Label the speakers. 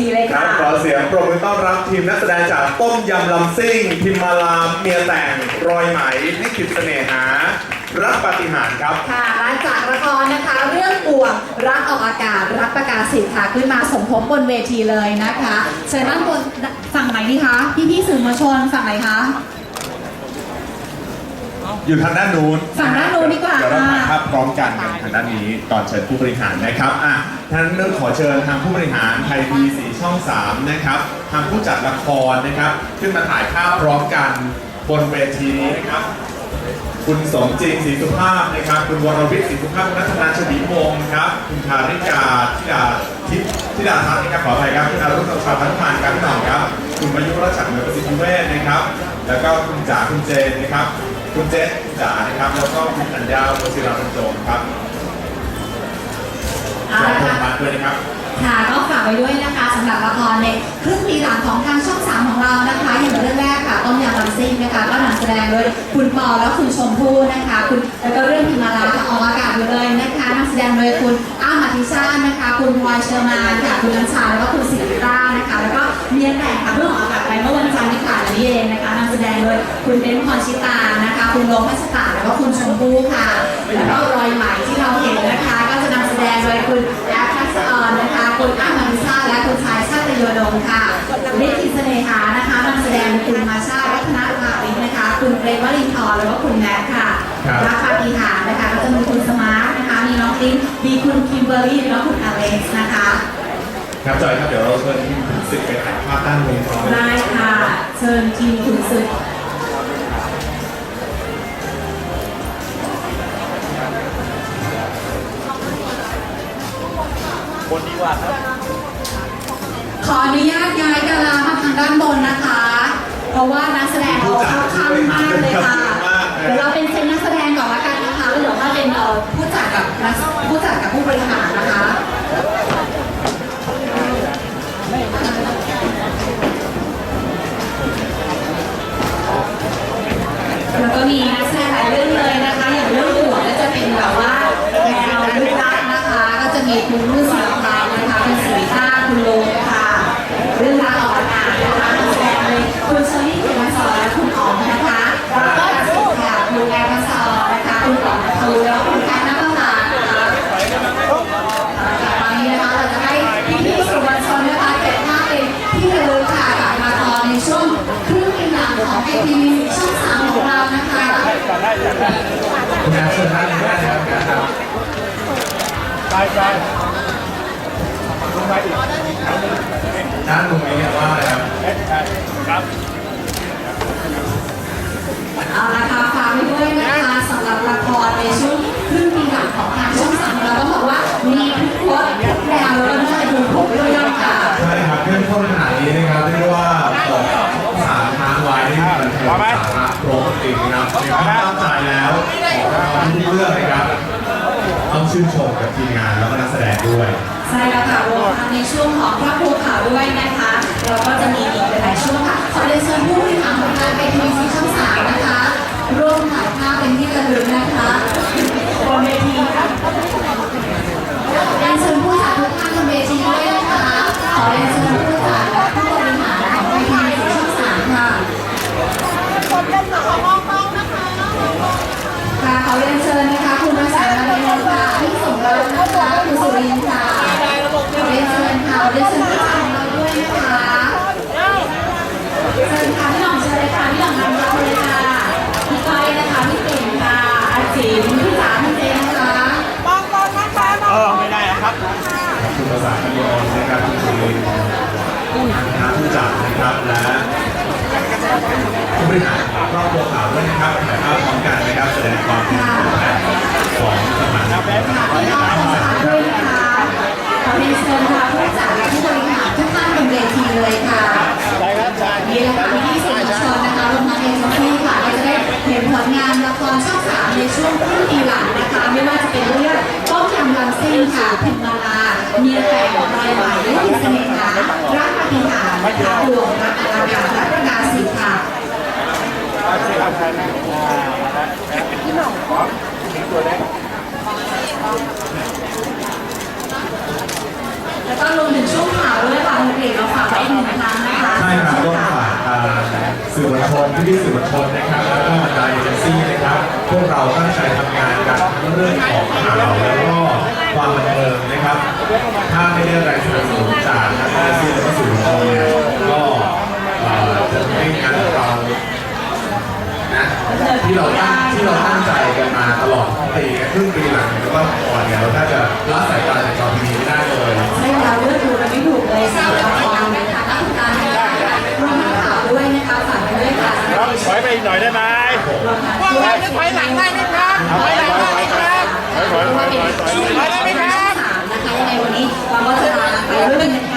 Speaker 1: ทีเลย
Speaker 2: ครั
Speaker 1: ค่ะ
Speaker 2: บขอเสียงปรบมือต้อนรับทีมนักแสดงจากต้มยำลำซิ่ง พิมมาลามเมียแต่งรอยไหมนิกิตเสน่หา รักปาฏิหารย์ครับ
Speaker 1: ค่ะและจากละครนะคะ เรื่องป่วงรักออกอากาศรักประกาศสิทธิ์ค่ะขึ้นมาสมทบบนเวทีเลยนะคะเชิญด้านบนฝั่งไหนดีคะพี่พี่ๆสื่อมวลชนฝั่งไหนคะ
Speaker 2: อยู่ทางด้านนู้น
Speaker 1: ฝั่งด้านนู้นดีกว่า
Speaker 2: เดี๋ยวเราถ่าย
Speaker 1: ค่ะ
Speaker 2: ภาพพร้อมกันกันทางด้านนี้ก่อนเชิญผู้บริหารนะครับอะ ท่านเริ่มขอเชิญทางผู้บริหารไทยพีสีช่อง 3 นะครับ ทางผู้จัดละครนะครับ ขึ้นมาถ่ายภาพพร้อมกันบนเวทีนี้นะครับ คุณสมจริงศรีสุภาพนะครับ คุณวรวิทย์ศรีสุภาพคุณนัทนาชวีวงครับ คุณธาริกาธิดาทิพย์ธิดาทัศน์นะครับขออภัยครับคุณอารุณสชาพันธ์มานครับพี่หน่องครับ คุณประยุรัชชัดเหนือประสิทธิเวชนะครับ แล้วก็คุณจ๋าคุณเจนนะครับ คุณเจสคุณจ๋านะครับ แล้วก็คุณอัญญาโมศิราบรรจงครับ
Speaker 1: เอา
Speaker 2: ขอบ
Speaker 1: ละ
Speaker 2: คุณ
Speaker 1: ค่ะ
Speaker 2: มากด้วยนะครับ
Speaker 1: ค่ะก็ฝากไว้ด้วยนะคะสำหรับละครในครึ่งปีหลังของทางช่องสามของเรานะคะ อย่างเรื่องแรกค่ะต้มยำลำซิ่งนะคะก็นำแสดงโดยคุณปอและคุณชมพู่นะคะ คุณแล้วก็เรื่องพิมาลาค่ะออกอากาศอยู่เลยนะคะนำแสดงโดยคุณอ้ามาทิชานะคะ คุณพลอยเชอร์มานค่ะคุณน้ำชาแล้วก็คุณสิริต้านะคะ แล้วก็เมียแต่งค่ะเพิ่งออกอากาศไปเมื่อวันจันทร์ที่ผ่านมานี้เองนะคะนำแสดงโดยคุณเบนซ์พรชิตานะคะ คุณโลพัชตาแล้วก็คุณชมพู่ค่ะ แล้วก็รอยไหมที่เราเห็นนะคะ ดงโดยคุณแอฟทักษะออนนะคะคุณอ้ามาริซาและคุณชายชาติโยดมค่ะนิติเสน่หานะคะนำแสดงโดยคุณมาชารัตนภาวิทย์นะคะ คุณเกรทวรินทร์แล้วก็คุณแนทค่ะ
Speaker 2: ครับ
Speaker 1: รักปาฏิหาริย์นะคะก็จะมีคุณสมาร์ทนะคะมีน้องติ๊งมีคุณคิมเบอร์รี่แล้วก็คุณอเล็กซ์นะคะ
Speaker 2: ครับจอยครับเดี๋ยวเราเชิญทีมขุนศึกไปถ่ายภาพด้านบนพร้อมกัน
Speaker 1: ได้ค่ะ เชิญทีมคุณศึก
Speaker 3: กว่าครับ
Speaker 1: ขออนุญาตย้ายดารามาทางด้านบนนะคะ เพราะว่านักแสดงเราเข้าข้างมากเลยค่ะ เดี๋ยวเราเป็นเซนนักแสดงก่อนละกันนะคะแล้วเดี๋ยวมาเป็นเอ่อผู้จัดกับนักผู้จัดกับผู้บริหารนะคะ แล้วก็มีนักแสดงหลายเรื่องเลยนะคะ อย่างเรื่องหัวก็จะเป็นแบบว่าแนวลึกลับนะคะ ก็จะมีคุณรุ่งศิลปา คุณสุริต้าคุณโลค่ะ เรื่องราวออกอากาศนะคะนักแสดงเลยคุณเชอรี่เขมสอนและคุณอ๋อมนะคะแล้วก็นักแสดค่ะคุณแอร์พัสอร์นะคะคุณอ๋อมคูแล้วก็คุณแคทนักตานะคะตอนนี้นะคะเราจะให้พี่ๆสื่อมวลชนนะคะเก็บภาพเป็นที่ระลึกค่ะจากละครในช่วงครึ่งปีหลังของไอทีวีช่องสามของเรานะคะ
Speaker 2: คุณอาเชิญด้านนี้ได้นะครับ
Speaker 3: ไปไป
Speaker 2: ด้านตรงนี้เนี่ยว่าอะไรครับ
Speaker 3: เอ๊ะใช่ครับ
Speaker 1: เอาละค่ะฝากไว้ด้วยนะคะสำหรับละครในช่วงครึ่งปีหลังของทางช่องสามเราก็บอกว่ามีทุกรสทุกแนวแล้วก็น่าจะดูผมด้วยย่อมค่ะ
Speaker 2: ใช่ครับเข้มข้นขนาดนี้นะครับเรียกได้ว่าตกสามทางไว้นี่มันเป็นสาระโปรจริงนะครับมีความตั้งใจแล้วออกมาทุกเรื่องนะครับ ต้องชื่นชมกับทีมงานแล้วก็นักแสดงด้วย
Speaker 1: ใช่แล้วค่ะรวมทั้งในช่วงของครอบครัวข่าด้วยนะคะ เราก็จะมีอีกหลายช่วงค่ะ ขอเรียนเชิญผู้บริหารของทางไอทีวีช่องสามนะคะ ร่วมถ่ายภาพเป็นที่ระลึกนะคะบนเวทีค่ะเรียนเชิญผู้จัดทุกท่านบนเวทีด้วยนะคะ ขอเรียนเชิญผู้จัดและผู้บริหารของไอทีวีช่องสามค่ะค่ะขอเรียนเชิญนะคะคุณมาส พี่สมรักนะคะคุณสุรินทร์ค่ะขอเรียนเชิญค่ะขอเรียนเชิญพี่ชายของเราด้วยนะคะเชิญค่ะพี่หน่องเชิญเลยค่ะพี่หน่องนำเรับเลยค่ะพี่ก้อยนะคะพี่ติ่งค่ะอาจิ๋มพี่จ๋าพี่เจนนะคะ
Speaker 3: เออไม่ได้อะครับ
Speaker 2: คุณภาษาคำยอนนะครับคุณสุรินทร์ทางคณะผู้จัดนะครับและผู้บริหารครอบครัวข่าวด้วยนะครับถ่ายภาพพร้อมกันนะครับแสดงความเป็นตัวแทน ของสถานะ
Speaker 1: ค่ะพี่น้องสาวด้วยนะคะขอเรียนเชิญค่ะผู้จัดและผู้บริหารทุกท่านบนเวทีเลยค่ะ
Speaker 3: ใช่ครับใช่
Speaker 1: นี่แหละค่ะพี่สื่อมวลชนนะคะรวมทั้งเอ็นซีค่ะก็จะได้เห็นผลงานละครช่องสามในช่วงครึ่งปีหลังนะคะ ไม่ว่าจะเป็นเรื่องต้มยำลำซิ่งค่ะพิมมาลาเมียแต่งรอยไหมและอิสเนหารักปฏิหารนะคะดวงรักอากาศและประกาศสิทธิ์ค่ แล้
Speaker 3: วก็รวมถึงช่วงข่าวด้วยค่ะคุณเอก
Speaker 1: เราฝากไว้หนึ่งครั้งนะคะใช่ครับก็ฝากสื่อม
Speaker 2: วลชนที่ๆสื่อมวลชนนะครับแล้วก็บรรดาเอเจนซี่นะครับพวกเราตั้งใจทำงานกันเรื่องของข่าวแล้วก็ความบันเทิงนะครับ ถ้าไม่ได้แรงสนับสนุนจากนักเอเจนซี่สื่อมวลชนเนี่ย อยไป
Speaker 3: อีกหน่อยได้ไหม
Speaker 1: รวมทั้ง
Speaker 4: ว่าไงจะถอยหลังได้ไหมครับถอยหลังได้ไหมครับ
Speaker 3: ถอยถอยถอยถอยถอย
Speaker 1: ช่วงได้ไหมครับนะคะยังไงวันนี้เราก็จะลาไปด้วย